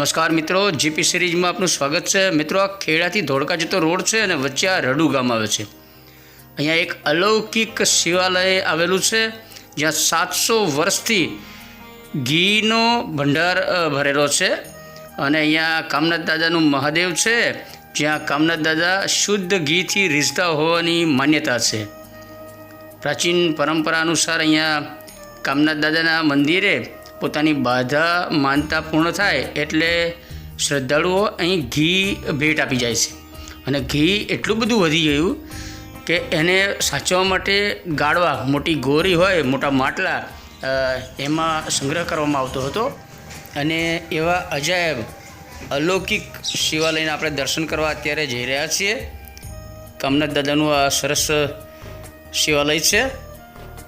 નમસ્કાર મિત્રો, જીપી સિરીઝમાં આપનું સ્વાગત છે. મિત્રો, આ ખેડાથી ધોળકા જતો રોડ છે અને વચ્ચે આ રડુ ગામ આવે છે. અહીંયા એક અલૌકિક શિવાલય આવેલું છે, જ્યાં સાતસો વર્ષથી ઘીનો ભંડાર ભરેલો છે. અને અહીંયા કામનાથ દાદાનું મહાદેવ છે, જ્યાં કામનાથ દાદા શુદ્ધ ઘીથી રીઝતા હોવાની માન્યતા છે. પ્રાચીન પરંપરા અનુસાર અહીંયા કામનાથ દાદાના મંદિરે પોતાની બાધા માનતા પૂર્ણ થાય એટલે શ્રદ્ધાળુઓ અહીં ઘી ભેટ આપી જાય છે. અને ઘી એટલું બધું વધી ગયું કે એને સાચવવા માટે ગાળવા, મોટી ગોરી હોય, મોટા માટલા એમાં સંગ્રહ કરવામાં આવતો હતો. અને એવા અજાયબ, અલૌકિક શિવાલયના આપણે દર્શન કરવા અત્યારે જઈ રહ્યા છીએ. કામનાથ દાદાનું આ સરસ શિવાલય છે.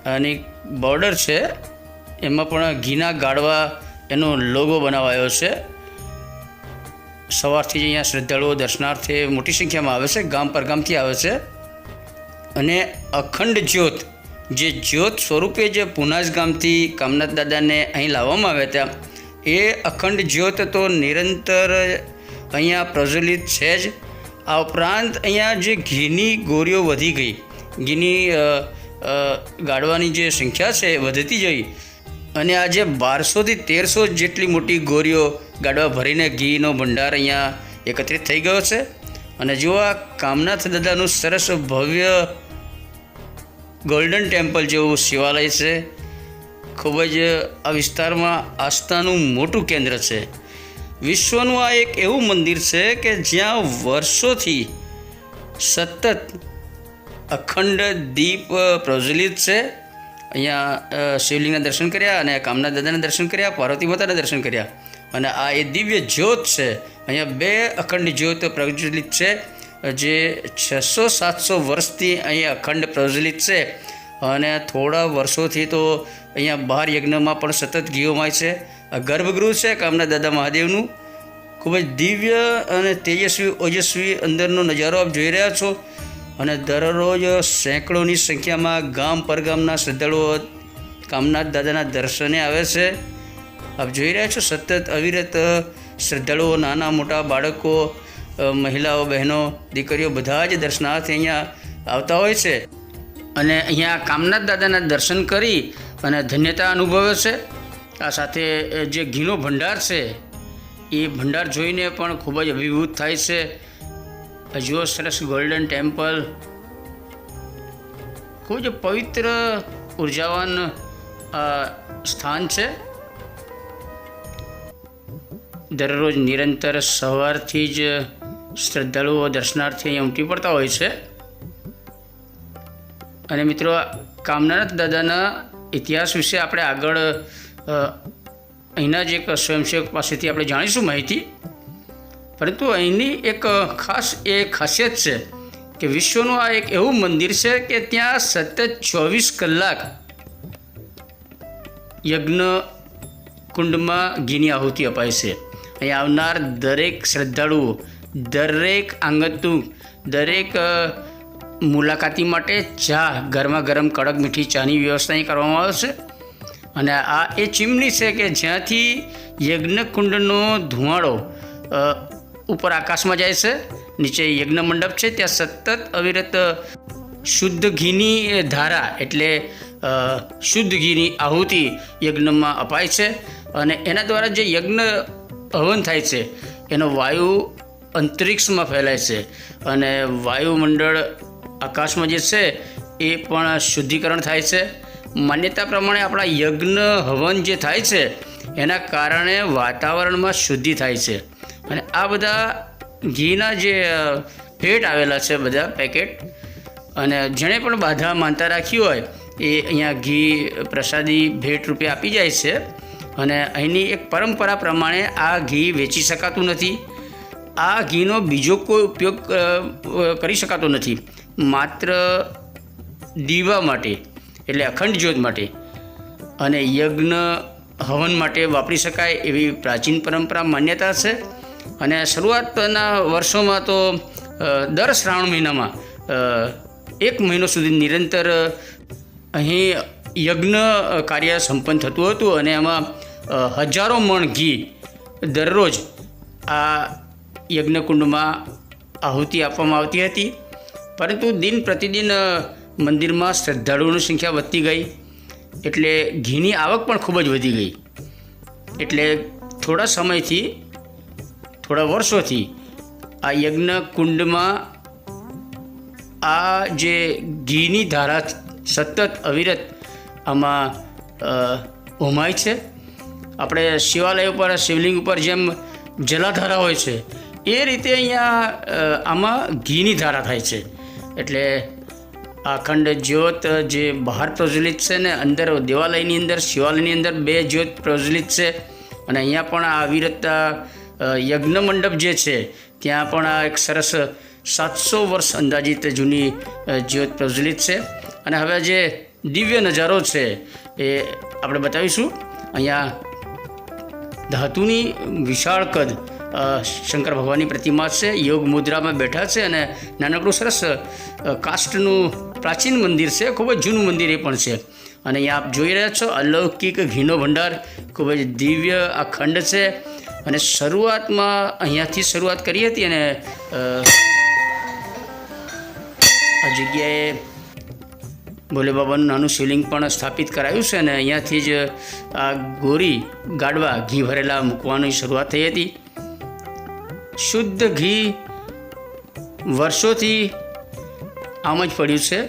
અને બોર્ડર છે. એમાં પણ ઘીના ગાળવા એનો લોગો બનાવાયો છે. સવારથી જ અહીંયા શ્રદ્ધાળુઓ દર્શનાર્થે મોટી સંખ્યામાં આવે છે, ગામ પર ગામથી આવે છે. અને અખંડ જ્યોત, જે જ્યોત સ્વરૂપે જે પુનાજ ગામથી કામનાથ દાદાને અહીં લાવવામાં આવ્યા હતા, એ અખંડ જ્યોત તો નિરંતર અહીંયા પ્રજ્વલિત છે જ. આ ઉપરાંત અહીંયા જે ઘીની ગોરીઓ વધી ગઈ, ઘીની ગાળવાની જે સંખ્યા છે વધતી જઈ અને આજે બારસોથી તેરસો જેટલી મોટી ગોરીઓ ગાડવા ભરીને ઘીનો ભંડાર અહીંયા એકત્રિત થઈ ગયો છે. અને જો આ કામનાથ દાદાનું સરસ ભવ્ય ગોલ્ડન ટેમ્પલ જેવું શિવાલય છે. ખૂબ જ આ વિસ્તારમાં આસ્થાનું મોટું કેન્દ્ર છે. વિશ્વનું આ એક એવું મંદિર છે કે જ્યાં વર્ષોથી સતત અખંડ દીપ પ્રજ્વલિત છે. અહીંયા શિવલિંગના દર્શન કર્યા અને કામના દાદાના દર્શન કર્યા, પાર્વતી માતાના દર્શન કર્યા. અને આ એ દિવ્ય જ્યોત છે, અહીંયા બે અખંડ જ્યોત પ્રજ્વલિત છે, જે છસો સાતસો વર્ષથી અહીંયા અખંડ પ્રજ્વલિત છે. અને થોડા વર્ષોથી તો અહીંયા બહાર યજ્ઞમાં પણ સતત ઘીઓમાય છે. ગર્ભગૃહ છે કામના દાદા મહાદેવનું. ખૂબ જ દિવ્ય અને તેજસ્વી, ઓજસ્વી અંદરનો નજારો આપ જોઈ રહ્યા છો. અને દરરોજ સેંકડોની સંખ્યામાં ગામ પરગામના શ્રદ્ધાળુઓ કામનાથ દાદાના દર્શને આવે છે. આપ જોઈ રહ્યા છો સતત અવિરત શ્રદ્ધાળુઓ, નાના મોટા બાળકો મહિલાઓ, બહેનો, દીકરીઓ બધા જ દર્શનાર્થે અહીંયા આવતા હોય છે. અને અહીંયા કામનાથ દાદાના દર્શન કરી અને ધન્યતા અનુભવે છે. આ સાથે જે ઘીનો ભંડાર છે, એ ભંડાર જોઈને પણ ખૂબ જ અભિભૂત થાય છે. આ સરસ ગોલ્ડન ટેમ્પલ ખૂબ જ પવિત્ર, ઉર્જાવાન સ્થાન છે. દરરોજ નિરંતર સવારથી જ શ્રદ્ધાળુઓ દર્શનાર્થી અહીંયા ઉમટી પડતા હોય છે. અને મિત્રો કામનાથ દાદાના ઇતિહાસ વિશે આપણે આગળ અહીંના જ એક સ્વયંસેવક પાસેથી આપણે જાણીશું માહિતી. પરંતુ અહીંની એક ખાસ એ ખાસિયત છે કે વિશ્વનું આ એક એવું મંદિર છે કે ત્યાં સતત ચોવીસ કલાક યજ્ઞ કુંડમાં ઘીની આહુતિ અપાય છે. અહીં આવનાર દરેક શ્રદ્ધાળુઓ દરેક આંગતું, દરેક મુલાકાતી માટે ચા, ગરમા ગરમ કડક મીઠી ચાની વ્યવસ્થા અહીં કરવામાં આવે છે. અને આ એ ચીમની છે કે જ્યાંથી યજ્ઞકુંડનો ધુમાડો ઉપર આકાશમાં જાય છે. નીચે યજ્ઞ મંડપ છે. ત્યાં સતત અવિરત શુદ્ધ ઘીની ધારા એટલે શુદ્ધ ઘીની આહુતિ યજ્ઞમાં અપાય છે અને એના દ્વારા જે યજ્ઞ હવન થાય છે, એનો વાયુ અંતરિક્ષમાં ફેલાય છે અને વાયુમંડળ આકાશમાં જે છે એ પણ શુદ્ધિકરણ થાય છે. માન્યતા પ્રમાણે આપણા યજ્ઞ હવન જે થાય છે, એના કારણે વાતાવરણમાં શુદ્ધિ થાય છે. અને આ બધા ઘીના જે ભેટ આવેલા છે બધા પેકેટ, અને જેણે પણ બાધા માનતા રાખી હોય, એ અહીંયા ઘી પ્રસાદી ભેટ રૂપે આપી જાય છે. અને અહીંની એક પરંપરા પ્રમાણે આ ઘી વેચી શકાતું નથી. આ ઘીનો બીજો કોઈ ઉપયોગ કરી શકાતો નથી. માત્ર દીવા માટે, એટલે અખંડ જ્યોત માટે, અને યજ્ઞ હવન માટે વાપરી શકાય એવી પ્રાચીન પરંપરા માન્યતા છે. અને શરૂઆતના વર્ષોમાં તો દર શ્રાવણ મહિનામાં એક મહિનો સુધી નિરંતર અહીં યજ્ઞ કાર્ય સંપન્ન થતું હતું અને એમાં હજારો મણ ઘી દરરોજ આ યજ્ઞકુંડમાં આહુતિ આપવામાં આવતી હતી. પરંતુ દિન પ્રતિદિન મંદિરમાં શ્રદ્ધાળુઓની સંખ્યા વધતી ગઈ. એટલે ઘીની આવક પણ ખૂબ જ વધી ગઈ. એટલે થોડા સમયથી થોડા વર્ષોથી આ યજ્ઞ કુંડમાં આ જે ઘીની ધારા સતત અવિરત આમાં હોમાય છે. આપણે શિવાલય ઉપર શિવલિંગ ઉપર જેમ જલાધારા હોય છે એ રીતે અહીંયા આમાં ઘીની ધારા થાય છે. એટલે અખંડ જ્યોત જે બહાર પ્રજ્વલિત છે ને અંદર દેવાલયની અંદર શિવાલયની અંદર બે જ્યોત પ્રજ્વલિત છે. અને અહીંયા પણ આ અવિરત અ, યજ્ઞ મંડપ જે છે, ત્યાં પણ આ એક સરસ સાતસો વર્ષ અંદાજિત જૂની જ્યોત પ્રજ્વલિત છે. અને હવે જે દિવ્ય નજારો છે, એ આપણે બતાવીશું. અહીંયા ધાતુની વિશાળ કદ શંકર ભગવાનની પ્રતિમા છે, યોગ મુદ્રામાં બેઠા છે અને નાનકડું સરસ કાસ્ટનું પ્રાચીન મંદિર છે, ખૂબ જ જૂનું મંદિર એ પણ છે. અને અહીંયા આપ જોઈ રહ્યા છો અલૌકિક ઘીનો ભંડાર, ખૂબ જ દિવ્ય આ ખંડ છે. અને શરૂઆતમાં અહીંયાથી શરૂઆત કરી હતી અને આ જગ્યાએ ભોલે બાબાનું નાનું શિવલિંગ પણ સ્થાપિત કરાયું છે અને અહીંયાથી જ આ ગોરી ગાડવા ઘી ભરેલા મૂકવાની શરૂઆત થઈ હતી. શુદ્ધ ઘી વર્ષોથી આમ જ પડ્યું છે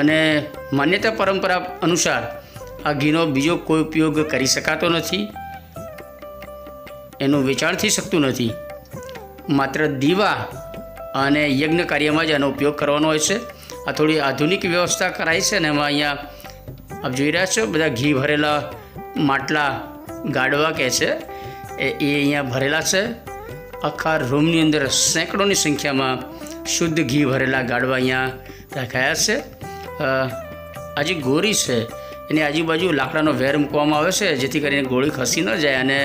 અને માન્યતા પરંપરા અનુસાર આ ઘીનો બીજો કોઈ ઉપયોગ કરી શકાતો નથી. એનું વેચાણ થઈ શકતું નથી. માત્ર દીવા અને યજ્ઞ કાર્યમાં જ આનો ઉપયોગ કરવાનો હોય છે. આ થોડી આધુનિક વ્યવસ્થા કરાઈ છે ને એમાં અહીંયા આપ જોઈ રહ્યા છો, બધા ઘી ભરેલા માટલા ગાડવા કહે છે. એ અહીંયા ભરેલા છે. આખા રૂમની અંદર સેંકડોની સંખ્યામાં શુદ્ધ ઘી ભરેલા ગાડવા અહીંયા રાખાયા છે. આ ગોરી છે એની આજુબાજુ લાકડાનો વેર મૂકવામાં આવે છે, જેથી કરીને ગોળી ખસી ન જાય અને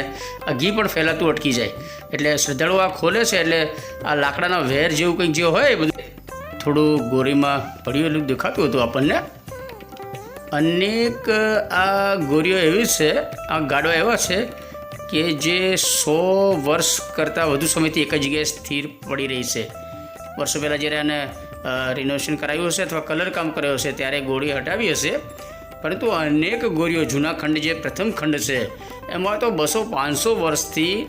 આ ઘી પણ ફેલાતું અટકી જાય. એટલે શ્રદ્ધાળુ આ ખોલે છે, એટલે આ લાકડાના વેર જેવું કંઈક જે હોય બધું. થોડું ગોરીમાં પડ્યું દેખાતું હતું આપણને. અનેક આ ગોરીઓ એવી છે, આ ગાડવા એવા છે કે જે સો વર્ષ કરતાં વધુ સમયથી એક જ જગ્યાએ સ્થિર પડી રહી છે. વર્ષો પહેલાં જ્યારે આને રિનોવેશન કરાવ્યું હશે અથવા કલર કામ કર્યો હશે, ત્યારે ગોળી હટાવી હશે. પરંતુ અનેક ગોરીઓ જૂના ખંડ જે પ્રથમ ખંડ છે, એમાં તો બસો પાંચસો વર્ષથી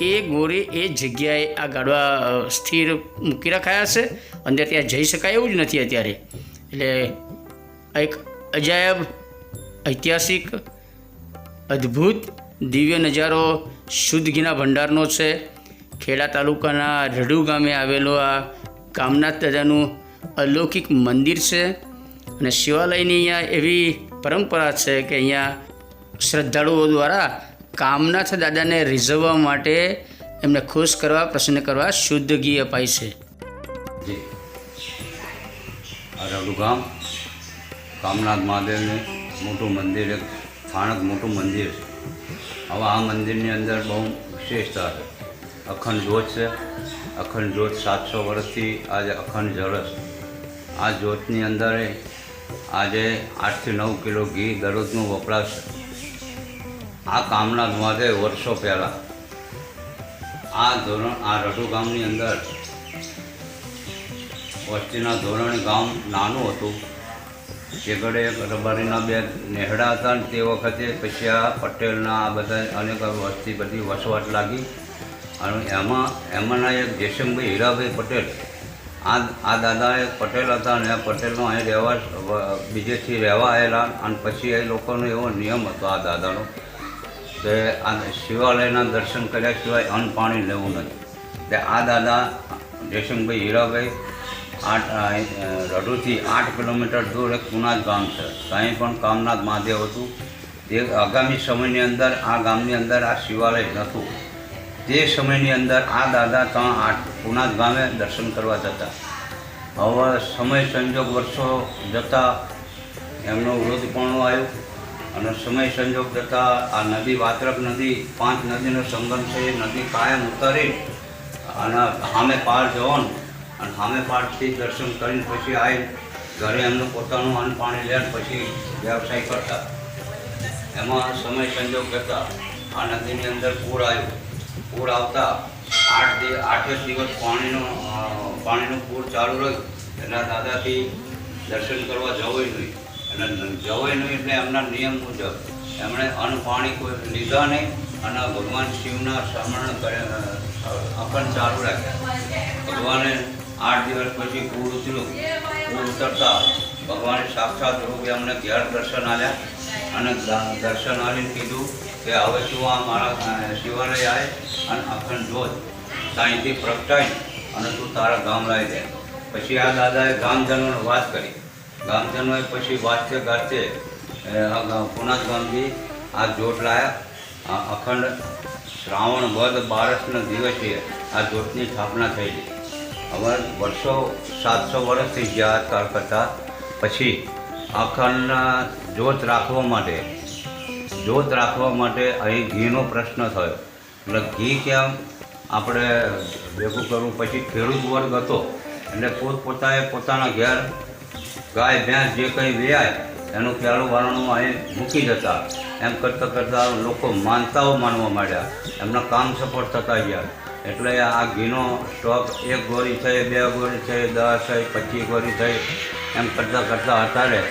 એ ગોરી એ જગ્યાએ આ ગાડવા સ્થિર મૂકી રખાયા છે. અંદર ત્યાં જઈ શકાય એવું જ નથી અત્યારે. એટલે એક અજાયબ, ઐતિહાસિક, અદ્ભુત દિવ્ય નજારો શુદ્ધ ઘીના ભંડારનો છે. ખેડા તાલુકાના રડુ ગામે આવેલો આ કામનાથ દાદાનું અલૌકિક મંદિર છે. અને શિવાલયની અહીંયા એવી પરંપરા છે કે અહીંયા શ્રદ્ધાળુઓ દ્વારા કામનાથ દાદાને રીઝવવા માટે એમને ખુશ કરવા, પ્રસન્ન કરવા શુદ્ધ ઘી અપાય છે. આ ગામ, કામનાથ મહાદેવને મોટું મંદિર, એક સ્થાનક મોટું મંદિર છે. હવે આ મંદિરની અંદર બહુ વિશેષતા છે. અખંડ જ્યોત છે. અખંડ જ્યોત સાતસો વર્ષથી આજે અખંડ જળ આ જ્યોતની અંદર આજે આઠથી નવ કિલો ઘી દરરોજનું વપરાશ. આ કામના માટે વર્ષો પહેલાં આ ધોરણ, આ રડુ ગામની અંદર વસ્તીના ધોરણ ગામ નાનું હતું. જે ઘડે એક રબારીના બે નેહડા હતા તે વખતે પછી આ પટેલના આ બધા અનેક વસ્તી બધી વસવાટ લાગી. અને એમાં, એમાંના એક જયશંકભાઈ હીરાભાઈ પટેલ આ આ દાદા એ પટેલ હતા અને પટેલનો અહીં રહેવા બીજેથી રહેવા આવેલા અને પછી એ લોકોનો એવો નિયમ હતો આ દાદાનો કે આ શિવાલયના દર્શન કર્યા સિવાય અન્ન પાણી લેવું નથી તે આ દાદા જયસિંહભાઈ હીરાભાઈ આઠ રઢુથી આઠ કિલોમીટર દૂર એક પુનાજ ગામ છે. ત્યાં પણ કામનાથ મહાદેવ હતું. તે આગામી સમયની અંદર આ ગામની અંદર આ શિવાલય નહોતું. તે સમયની અંદર આ દાદા ત્યાં આઠ પુનાજ ગામે દર્શન કરવા જતા. હવે સમય સંજોગ વર્ષો જતાં એમનો વૃદ્ધપણું આવ્યું અને સમય સંજોગ જતાં આ નદી વાત્રક નદી, પાંચ નદીનો સંગમ છે, એ નદી કાયમ ઉતારી અને સામે પાર જવાનું અને સામે પારથી દર્શન કરીને પછી આવી ઘરે એમનું પોતાનું અન્ન પાણી લે પછી વ્યવસાય કરતા. એમાં સમય સંજોગ જતાં આ નદીની અંદર પૂર આવ્યું. પૂર આવતા આઠ દિ આઠેક દિવસ પાણીનો પાણીનું પૂર ચાલુ રહ્યું. એના દાદાથી દર્શન કરવા જવું નહીં. અને જવું નહીં એટલે એમના નિયમ મુજબ એમણે અન્ન પાણી કોઈ લીધા નહીં અને ભગવાન શિવના કરે અખંડ ચાલુ રાખ્યા. ભગવાને આઠ દિવસ પછી પૂર ઉતર્યું. પૂર ઉતરતા ભગવાને સાક્ષાત રૂપે અમને ઘેર દર્શન આવ્યા અને દર્શન આવીને કીધું કે હવે તું આ મારા શિવાલય આવે અને અખંડ જોત સાંઈથી પ્રગટાઈ અને તું તારા ગામ લાવી દે. પછી આ દાદાએ ગામજનોને વાત કરી. ગામજનોએ પછી વાતચે ગાતે પુનાથ ગામથી આ જોત લાયા. અખંડ શ્રાવણ વદ બારસના દિવસે આ જોતની સ્થાપના થયેલી. હવે વર્ષો, સાતસો વર્ષથી ગયા કાળ પછી અખંડ જોત રાખવા માટે. જોત રાખવા માટે અહીં ઘીનો પ્રશ્ન થયો. એટલે ઘી કેમ? આપણે ભેગું કરવું પછી ખેડૂત વર્ગ હતો. એટલે પોતપોતાએ પોતાના ઘેર ગાય, ભેંસ જે કંઈ વ્યાય એનું ક્યારું વારણું અહીં મૂકી જતા એમ કરતાં કરતાં લોકો માનતાઓ માનવા માંડ્યા. એમના કામ સફળ થતા ગયા. એટલે આ ઘીનો સ્ટોક એક ગોળી થઈ, બે ગોળી થઈ, દસ થઈ, પચીસ ગોળી થઈ, એમ કરતાં કરતાં અત્યારે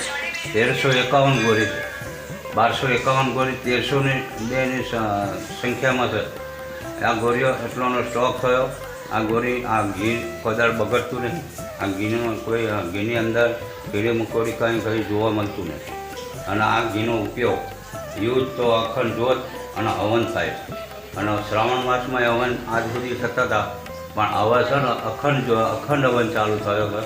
તેરસો એકાવન ગોળી બારસો એકાવન ગોળી તેરસોની બેની સંખ્યામાં છે. આ ગોળીઓ એટલોનો સ્ટોક થયો. આ ગોળી, આ ઘી કદાચ બગડતું નહીં આ ઘીનું કોઈ ઘીની અંદર કીડી મકોડી કાંઈ કંઈ જોવા મળતું નથી. અને આ ઘીનો ઉપયોગ યુદ્ધ તો અખંડ જોત અને હવન થાય અને શ્રાવણ માસમાં હવન આજ સુધી થતા હતા. પણ હવે છે ને અખંડ અખંડ હવન ચાલુ થયો છે.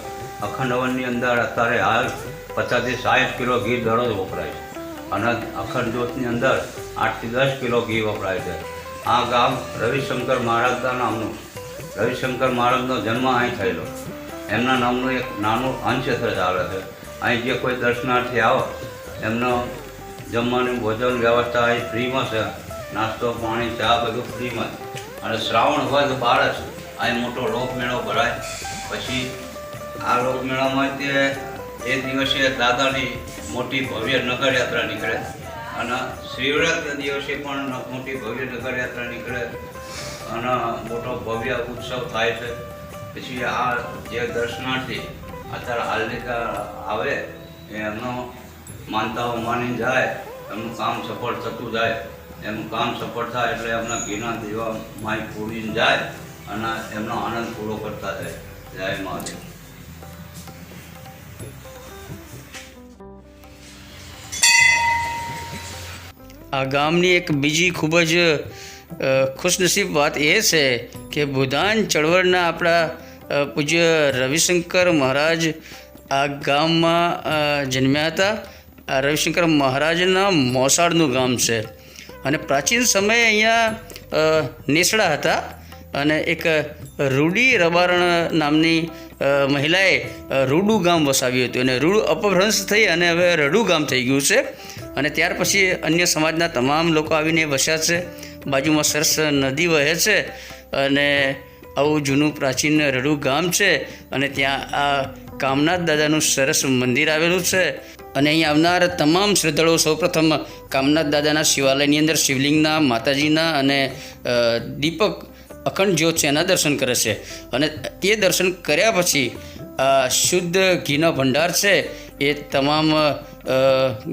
અખંડ હવનની અંદર અત્યારે હાલ પચાસથી સાઠ કિલો ઘી દરરોજ વપરાય છે. અને અખંડ જ્યોતની અંદર આઠથી દસ કિલો ઘી વપરાય છે. આ ગામ રવિશંકર મહારાજના નામનું રવિશંકર મહારાજનો જન્મ અહીં થયેલો. એમના નામનું એક નાનું અંશેત્ર ચાલે છે. અહીં જે કોઈ દર્શનાર્થી આવે, એમનો જમવાની ભોજન વ્યવસ્થા અહીં ફ્રીમાં છે. નાસ્તો, પાણી, ચા બધું ફ્રીમાં અને શ્રાવણ વધ બારસ અહીં મોટો લોકમેળો ભરાય. પછી આ લોકમેળામાં તે એ દિવસે દાદાની મોટી ભવ્ય નગરયાત્રા નીકળે. અને શિવરાત્રિ દિવસે પણ મોટી ભવ્ય નગરયાત્રા નીકળે. અને મોટો ભવ્ય ઉત્સવ થાય છે. પછી આ જે દર્શનાર્થી અત્યારે હાલનીકા આવે એમનો માનતાઓ માની જાય, એમનું કામ સફળ થતું જાય. એમનું કામ સફળ થાય એટલે એમના ઘીના દેવા માય પૂરીને જાય અને એમનો આનંદ પૂરો કરતા જાય. જય મહાદેવ. આ ગામની એક બીજી ખૂબ જ ખુશનસીબ વાત એ છે કે ભૂદાન ચળવળના આપણા પૂજ્ય રવિશંકર મહારાજ આ ગામમાં જન્મ્યા હતા. આ રવિશંકર મહારાજના મોસાળનું ગામ છે. અને પ્રાચીન સમયે અહીંયા નેસડા હતા અને એક રૂડી રબારણ નામની મહિલાએ રૂડુ ગામ વસાવ્યું હતું. અને રૂડુ અપભ્રંશ થઈ અને હવે રડુ ગામ થઈ ગયું છે. અને ત્યાર પછી અન્ય સમાજના તમામ લોકો આવીને વસ્યા છે. બાજુમાં સરસ નદી વહે છે અને આવું જૂનું પ્રાચીન રડુ ગામ છે અને ત્યાં આ કામનાથ દાદાનું સરસ મંદિર આવેલું છે. અને અહીં આવનાર તમામ શ્રદ્ધાળુઓ સૌપ્રથમ કામનાથ દાદાના શિવાલયની અંદર શિવલિંગના માતાજીના અને દીપક અખંડ જ્યોત છે એના દર્શન કરે છે. અને તે દર્શન કર્યા પછી શુદ્ધ ઘીનો ભંડાર છે એ તમામ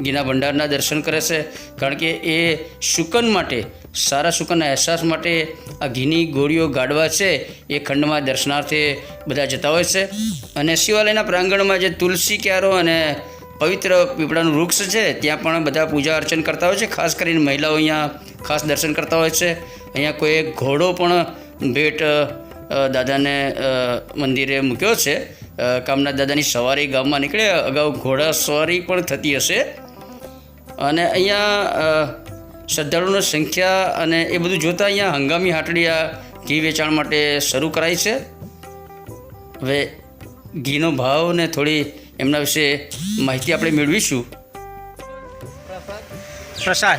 ગીના ભંડારના દર્શન કરે છે. કારણ કે એ શુકન માટે, સારા શુકનના અહેસાસ માટે આ ઘીની ગોળીઓ ગાડવા છે, એ ખંડમાં દર્શનાર્થે બધા જતા હોય છે. અને શિવાલયના પ્રાંગણમાં જે તુલસી ક્યારો અને પવિત્ર પીપળાનું વૃક્ષ છે, ત્યાં પણ બધા પૂજા અર્ચન કરતા હોય છે. ખાસ કરીને મહિલાઓ અહીંયા ખાસ દર્શન કરતા હોય છે. અહીંયા કોઈ ઘોડો પણ ભેટ દાદાને મંદિરે મૂક્યો છે. કામનાથ દાદાની સવારી ગામમાં નીકળે, અગાઉ ઘોડા સવારી પણ થતી હશે. અને અહીંયા શ્રદ્ધાળુઓની સંખ્યા અને એ બધું જોતાં અહીંયા હંગામી હાટડી આ ઘી વેચાણ માટે શરૂ કરાઈ છે. હવે ઘીનો ભાવ ને થોડી એમના વિશે માહિતી આપણે મેળવીશું. પ્રસાદ.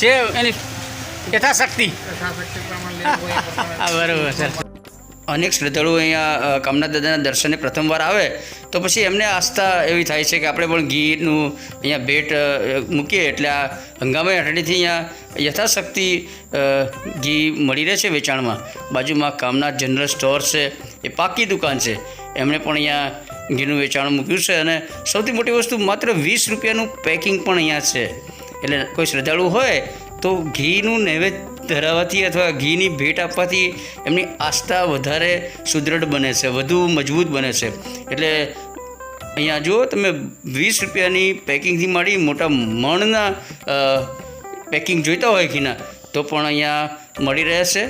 છે એની યથાશક્તિ. બરાબર સર અનેક શ્રદ્ધાળુઓ અહીંયા કામનાથ દાદાના દર્શને પ્રથમવાર આવે તો પછી એમને આસ્થા એવી થાય છે કે આપણે પણ ઘીનું અહીંયા ભેટ મૂકીએ. એટલે આ હંગામા હેઠળથી અહીંયા યથાશક્તિ ઘી મળી રહે છે વેચાણમાં. બાજુમાં કામનાથ જનરલ સ્ટોર છે એ પાકી દુકાન છે. એમણે પણ અહીંયા ઘીનું વેચાણ મૂક્યું છે અને સૌથી મોટી વસ્તુ માત્ર વીસ રૂપિયાનું પેકિંગ પણ અહીંયા છે. એટલે કોઈ શ્રદ્ધાળુ હોય તો ઘીનું નૈવેદ્ય ધરાવવાથી અથવા ઘીની ભેટ આપવાથી એમની આસ્થા વધારે સુદૃઢ બને છે, વધુ મજબૂત બને છે. એટલે અહીંયા જુઓ તમે વીસ રૂપિયાની પેકિંગથી માંડી મોટા મણના પેકિંગ જોઈતા હોય ઘીના, તો પણ અહીંયા મળી રહે છે.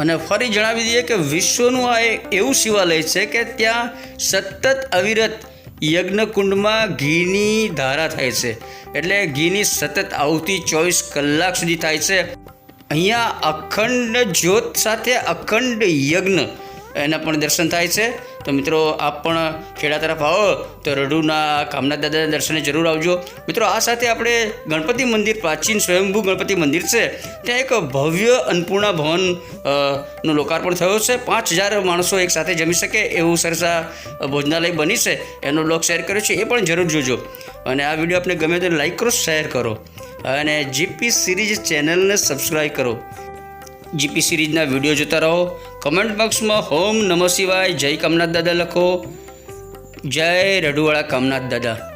અને ફરી જણાવી દઈએ કે વિશ્વનું આ એવું શિવાલય છે કે ત્યાં સતત અવિરત યજ્ઞકુંડમાં ઘીની ધારા થાય છે. એટલે ઘીની સતત આવતી ચોવીસ કલાક સુધી થાય છે. અહીંયા અખંડ જ્યોત સાથે અખંડ યજ્ઞ. એના પણ દર્શન થાય છે. તો મિત્રો, આપ પણ ખેડા તરફ આવો તો રડુના કામનાથ દાદાના દર્શને જરૂર આવજો. મિત્રો, આ સાથે આપણે ગણપતિ મંદિર, પ્રાચીન સ્વયંભૂ ગણપતિ મંદિર છે. ત્યાં એક ભવ્ય અન્નપૂર્ણા ભવનનું લોકાર્પણ થયો છે. પાંચ હજાર માણસો એક સાથે જમી શકે એવું સરસા ભોજનાલય બની છે. એનો બ્લોગ શેર કર્યો છે, એ પણ જરૂર જોજો. અને આ વીડિયો આપને ગમે તો લાઈક કરો, શેર કરો. અને જીપી સિરીઝ ચેનલને સબસ્ક્રાઈબ કરો. જીપી સિરીઝના વીડિયો જોતા રહો. કમેન્ટ બોક્સમાં હોમ નમઃ શિવાય. જય કામનાથ દાદા લખો. જય રઢુવાળા કામનાથ દાદા.